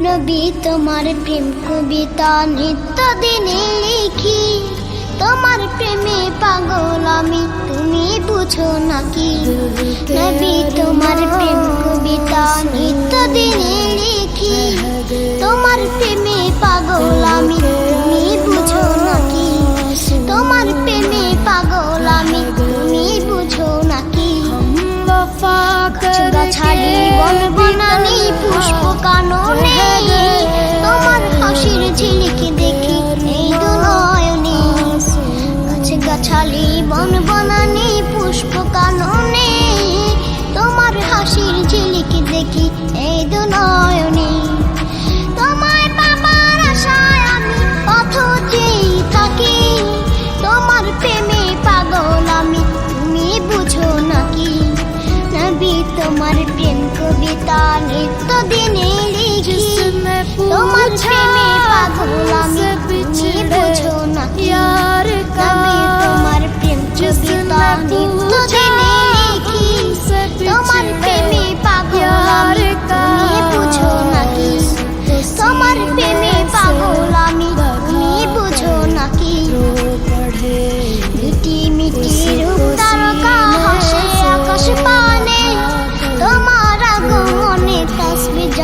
নবী তোমার প্রেম কবিতা নিত্য দিনে লিখি। তোমার প্রেমে পাগল আমি তুমি বুঝো নাকি? নবী তোমার প্রেম কবিতা নিত্য দিনে লিখি। তোমার প্রেমে পাগল আমি তুমি বুঝো নাকি? তোমার প্রেমে পাগল আমি তুমি বুঝো নাকি? গাছালি বন বনানি পুষ্প কাননে বনানি পুষ্প কাননে তোমার হাসির ঝিলিকি দেখি এই দু নয়নে। তোমায় পাবার আশায় আমি পথ চেয়ে থাকি, তোমার প্রেমে পাগল আমি, তুমি বুঝো নাকি? নবী, তোমার প্রেম কবিতা নিত্য দিনে তসবি